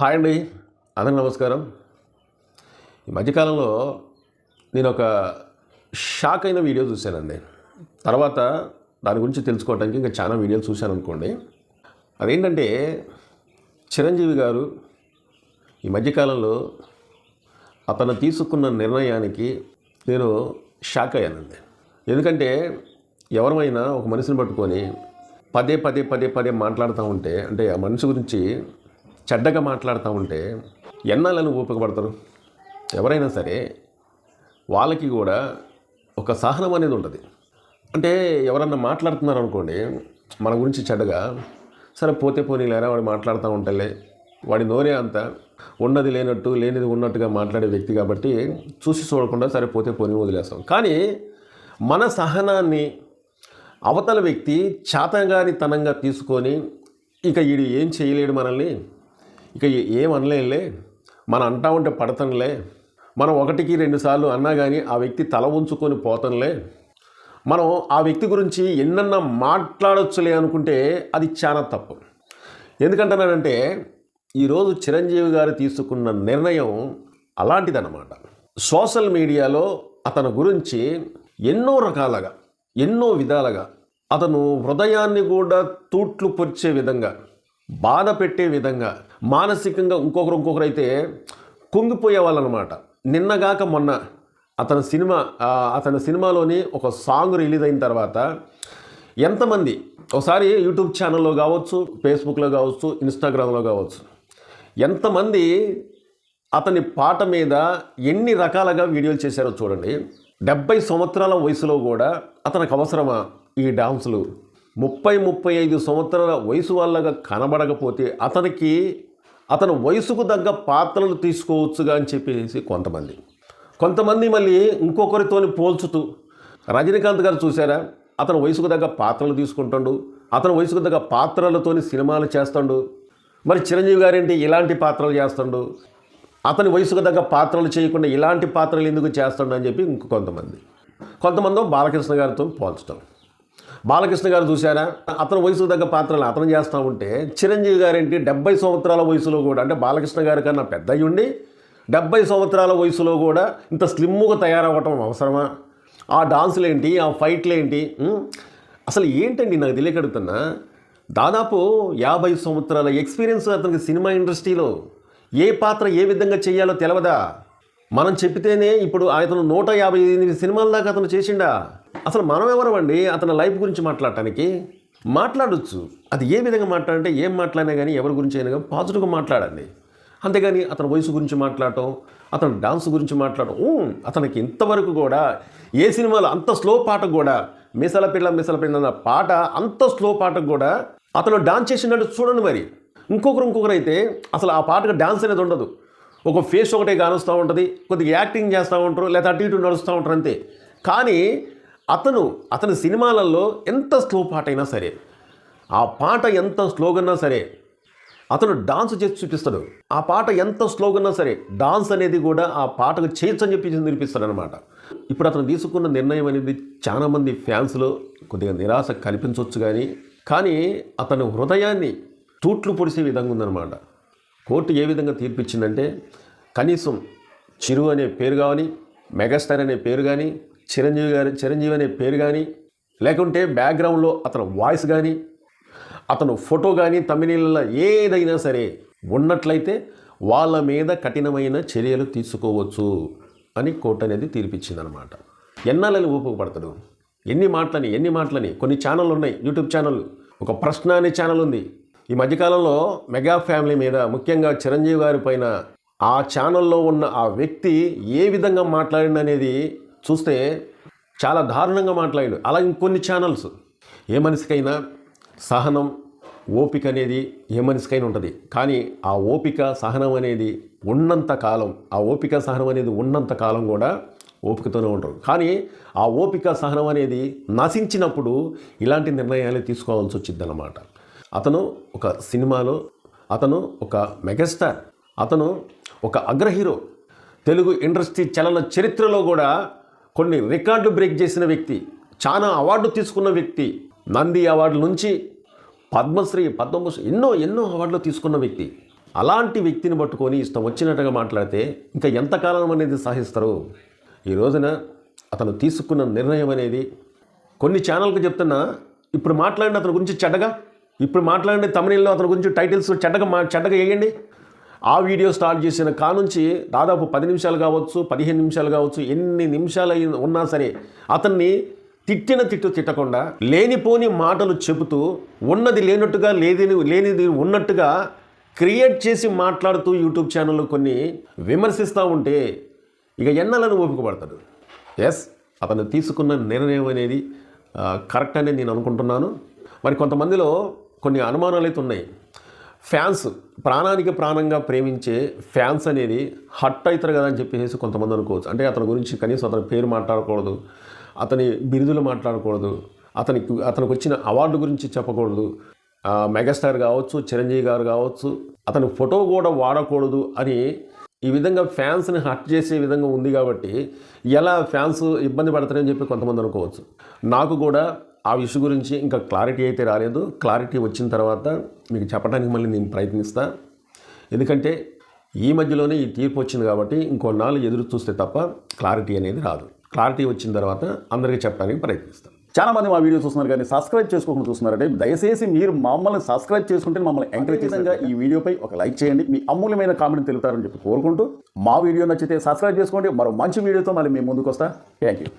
Hi అండి. అందరి నమస్కారం. ఈ మధ్యకాలంలో నేను ఒక షాక్ అయిన వీడియో చూశానండి. తర్వాత దాని గురించి తెలుసుకోవడానికి ఇంకా చాలా వీడియోలు చూశాను అనుకోండి. అదేంటంటే చిరంజీవి గారు ఈ మధ్యకాలంలో అతను తీసుకున్న నిర్ణయానికి నేను షాక్ అయ్యానండి. ఎందుకంటే ఎవరమైనా ఒక మనిషిని పట్టుకొని పదే పదే పదే పదే మాట్లాడుతూ ఉంటే అంటే ఆ మనిషి గురించి చెడ్డగా మాట్లాడుతూ ఉంటే ఎన్నాళ్ళని ఉపయోగపడతారు ఎవరైనా సరే వాళ్ళకి కూడా ఒక సహనం అనేది ఉంటుంది. అంటే ఎవరన్నా మాట్లాడుతున్నారు అనుకోండి మన గురించి చెడ్డగా సరే పోతే పోనీ లేరా వాడు మాట్లాడుతూ ఉంటలే వాడి నోరే అంత ఉన్నది లేనట్టు లేనిది ఉన్నట్టుగా మాట్లాడే వ్యక్తి కాబట్టి చూసి చూడకుండా సరే పోతే పోనీ వదిలేస్తాం. కానీ మన సహనాన్ని అవతల వ్యక్తి చాతగానితనంగా తీసుకొని ఇక వీడు ఏం చేయలేడు మనల్ని? ఇక ఏమనలేంలే ఏం మనం అంటా ఉంటే పడతనులే. మనం ఒకటికి రెండుసార్లు అన్నా కానీ ఆ వ్యక్తి తల ఉంచుకొని పోతనులే. మనం ఆ వ్యక్తి గురించి ఎన్నన్నా మాట్లాడొచ్చులే అనుకుంటే అది చాలా తప్పు. ఎందుకంటున్నానంటే ఈరోజు చిరంజీవి గారు తీసుకున్న నిర్ణయం అలాంటిదన్నమాట. సోషల్ మీడియాలో అతని గురించి ఎన్నో రకాలుగా ఎన్నో విధాలుగా అతను హృదయాన్ని కూడా తూట్లు పొరిచే విధంగా బాధ పెట్టే విధంగా మానసికంగా ఇంకొకరు ఇంకొకరు అయితే కుంగిపోయే వాళ్ళనమాట. నిన్నగాక మొన్న అతని సినిమా అతని సినిమాలోని ఒక సాంగ్ రిలీజ్ అయిన తర్వాత ఎంతమంది ఒకసారి యూట్యూబ్ ఛానల్లో కావచ్చు ఫేస్బుక్లో కావచ్చు ఇన్స్టాగ్రామ్లో కావచ్చు ఎంతమంది అతని పాట మీద ఎన్ని రకాలుగా వీడియోలు చేశారో చూడండి. డెబ్బై సంవత్సరాల వయసులో కూడా అతనికి అవసరమా ఈ డాన్సులు? ముప్పై ముప్పై ఐదు సంవత్సరాల వయసు వాళ్ళగా కనబడకపోతే అతనికి అతను వయసుకు తగ్గ పాత్రలు తీసుకోవచ్చుగా అని చెప్పేసి కొంతమంది. కొంతమంది మళ్ళీ ఇంకొకరితోని పోల్చుతూ రజనీకాంత్ గారు చూసారా అతను వయసుకు తగ్గ పాత్రలు తీసుకుంటాడు అతను వయసుకు తగ్గ పాత్రలతోని సినిమాలు చేస్తాడు మరి చిరంజీవి గారేంటి ఇలాంటి పాత్రలు చేస్తాడు అతని వయసుకు తగ్గ పాత్రలు చేయకుండా ఇలాంటి పాత్రలు ఎందుకు చేస్తాడు అని చెప్పి ఇంకొంతమంది కొంతమంది. కొంతమంది బాలకృష్ణ గారితో పోల్చడం బాలకృష్ణ గారు చూశారా? అతని వయసుకు తగ్గ పాత్రలు అతను చేస్తూ ఉంటే చిరంజీవి గారేంటి? డెబ్బై సంవత్సరాల వయసులో కూడా అంటే బాలకృష్ణ గారి కన్నా పెద్ద అయ్యుండి డెబ్బై సంవత్సరాల వయసులో కూడా ఇంత స్లిమ్గా తయారవ్వటం అవసరమా? ఆ డాన్సులు ఏంటి ఆ ఫైట్లు ఏంటి అసలు ఏంటండి నాకు తెలియకడుతున్నా దాదాపు యాభై సంవత్సరాల ఎక్స్పీరియన్స్ అతనికి సినిమా ఇండస్ట్రీలో ఏ పాత్ర ఏ విధంగా చేయాలో తెలవదా? మనం చెప్పితేనే ఇప్పుడు అతను నూట యాభై ఎనిమిది సినిమాల దాకా అతను చేసిండా? అసలు మనం ఎవరమండి అతని లైఫ్ గురించి మాట్లాడటానికి? మాట్లాడొచ్చు. అది ఏ విధంగా మాట్లాడంటే ఏం మాట్లాడినా కానీ ఎవరి గురించి అయినా కానీ పాజిటివ్గా మాట్లాడండి. అంతేగాని అతని వయసు గురించి మాట్లాడటం అతని డాన్స్ గురించి మాట్లాడటం అతనికి ఇంతవరకు కూడా ఏ సినిమాలో అంత స్లో పాటకు కూడా మిసల పిల్ల మిసల పిల్ల అన్న పాట అంత స్లో పాటకు కూడా అతను డాన్స్ చేసినట్టు చూడండి మరి. ఇంకొకరు ఇంకొకరు అయితే అసలు ఆ పాటకు డాన్స్ అనేది ఉండదు. ఒక ఫేస్ ఒకటే కానుస్తూ ఉంటుంది కొద్దిగా యాక్టింగ్ చేస్తూ ఉంటారు లేదా అటు ఇటు నడుస్తూ ఉంటారు అంతే. కానీ అతను అతని సినిమాలలో ఎంత స్లో పాట అయినా సరే ఆ పాట ఎంత స్లోగన్నా సరే అతను డాన్స్ చేసి చూపిస్తాడు. ఆ పాట ఎంత స్లోగన్నా సరే డాన్స్ అనేది కూడా ఆ పాటకు చేయొచ్చు అని చెప్పి నిరూపిస్తాడు అనమాట ఇప్పుడు అతను తీసుకున్న నిర్ణయం అనేది చాలామంది ఫ్యాన్స్లో కొద్దిగా నిరాశ కనిపించవచ్చు కానీ కానీ అతని హృదయాన్ని తూట్లు పొడిసే విధంగా ఉందన్నమాట. కోర్టు ఏ విధంగా తీర్పిచ్చిందంటే కనీసం చిరు అనే పేరు కానీ మెగాస్టార్ అనే పేరు కానీ చిరంజీవి గారి చిరంజీవి అనే పేరు కానీ లేకుంటే బ్యాక్గ్రౌండ్లో అతని వాయిస్ కానీ అతను ఫోటో కానీ తమిళలో ఏదైనా సరే ఉన్నట్లయితే వాళ్ళ మీద కఠినమైన చర్యలు తీసుకోవచ్చు అని కోర్టు అనేది తీర్పిచ్చిందనమాట. ఎన్నాళ్ళని ఉపయోగపడతాడు ఎన్ని మాటలని ఎన్ని మాటలని? కొన్ని ఛానళ్ళు ఉన్నాయి యూట్యూబ్ ఛానళ్ళు. ఒక ప్రశ్న అనే ఛానల్ ఉంది. ఈ మధ్యకాలంలో మెగా ఫ్యామిలీ మీద ముఖ్యంగా చిరంజీవి గారి పైన ఆ ఛానల్లో ఉన్న ఆ వ్యక్తి ఏ విధంగా మాట్లాడిందనేది చూస్తే చాలా దారుణంగా మాట్లాడాడు. అలా ఇంకొన్ని ఛానల్స్. ఏ మనిషికైనా సహనం ఓపిక అనేది ఏ మనిషికైనా ఉంటుంది. కానీ ఆ ఓపిక సహనం అనేది ఉన్నంత కాలం ఆ ఓపిక సహనం అనేది ఉన్నంత కాలం కూడా ఓపికతోనే ఉంటారు కానీ ఆ ఓపిక సహనం అనేది నశించినప్పుడు ఇలాంటి నిర్ణయాలు తీసుకోవాల్సి వచ్చిందన్నమాట. అతను ఒక సినిమాలో అతను ఒక మెగాస్టార్ అతను ఒక అగ్రహీరో. తెలుగు ఇండస్ట్రీ చలన చరిత్రలో కూడా కొన్ని రికార్డు బ్రేక్ చేసిన వ్యక్తి చాలా అవార్డు తీసుకున్న వ్యక్తి నంది అవార్డు నుంచి పద్మశ్రీ పద్మభూషణ్ ఎన్నో ఎన్నో అవార్డులు తీసుకున్న వ్యక్తి. అలాంటి వ్యక్తిని పట్టుకొని ఇష్టం వచ్చినట్టుగా మాట్లాడితే ఇంకా ఎంతకాలం అనేది సహిస్తారు? ఈ రోజున అతను తీసుకున్న నిర్ణయం అనేది కొన్ని ఛానల్కి చెప్తున్నా ఇప్పుడు మాట్లాడిన అతని గురించి చెడ్డగా? ఇప్పుడు మాట్లాడే తమిళంలో అతని గురించి టైటిల్స్ చెడ్డగా మా చెడ్డగా వేయండి. ఆ వీడియో స్టార్ట్ చేసిన కానుంచి దాదాపు పది నిమిషాలు కావచ్చు పదిహేను నిమిషాలు కావచ్చు ఎన్ని నిమిషాలు అయిన ఉన్నా సరే అతన్ని తిట్టిన తిట్టు తిట్టకుండా లేనిపోని మాటలు చెబుతూ ఉన్నది లేనట్టుగా లేదని లేనిది ఉన్నట్టుగా క్రియేట్ చేసి మాట్లాడుతూ యూట్యూబ్ ఛానల్లో కొన్ని విమర్శిస్తూ ఉంటే ఇక ఎన్నాలని ఓపికపడతాడు ఎస్ అతను తీసుకున్న నిర్ణయం అనేది కరెక్ట్ అని నేను అనుకుంటున్నాను. మరి కొంతమందిలో కొన్ని అనుమానాలు అయితే ఉన్నాయి. ఫ్యాన్స్ ప్రాణానికి ప్రాణంగా ప్రేమించే ఫ్యాన్స్ అనేది హట్ అవుతారు కదా అని చెప్పేసి కొంతమంది అనుకోవచ్చు. అంటే అతని గురించి కనీసం అతని పేరు మాట్లాడకూడదు అతని బిరుదులు మాట్లాడకూడదు అతనికి అతనికి వచ్చిన అవార్డు గురించి చెప్పకూడదు. మెగాస్టార్ కావచ్చు చిరంజీవి గారు కావచ్చు అతని ఫోటో కూడా వాడకూడదు అని ఈ విధంగా ఫ్యాన్స్ని హట్ చేసే విధంగా ఉంది కాబట్టి ఎలా ఫ్యాన్స్ ఇబ్బంది పడతారని చెప్పి కొంతమంది అనుకోవచ్చు. నాకు కూడా ఆ విషయం గురించి ఇంకా క్లారిటీ అయితే రాలేదు. క్లారిటీ వచ్చిన తర్వాత మీకు చెప్పడానికి మళ్ళీ నేను ప్రయత్నిస్తా. ఎందుకంటే ఈ మధ్యలోనే ఈ తీర్పు వచ్చింది కాబట్టి ఇంకొన్నాళ్ళు ఎదురు చూస్తే తప్ప క్లారిటీ అనేది రాదు. క్లారిటీ వచ్చిన తర్వాత అందరికీ చెప్పడానికి ప్రయత్నిస్తాం. చాలా మంది మా వీడియో చూస్తున్నారు కానీ సబ్స్క్రైబ్ చేసుకోకుండా చూస్తున్నారంటే దయచేసి మీరు మమ్మల్ని సబ్స్క్రైబ్ చేసుకుంటే మమ్మల్ని ఎంకరేజ్ విధంగా ఈ వీడియోపై ఒక లైక్ చేయండి. మీ అమూల్యమైన కామెంట్ తెలుపుతారని చెప్పి కోరుకుంటూ మా వీడియో నచ్చితే సబ్స్క్రైబ్ చేసుకోండి. మరో మంచి వీడియోతో మళ్ళీ మేము ముందుకు వస్తా థ్యాంక్ యూ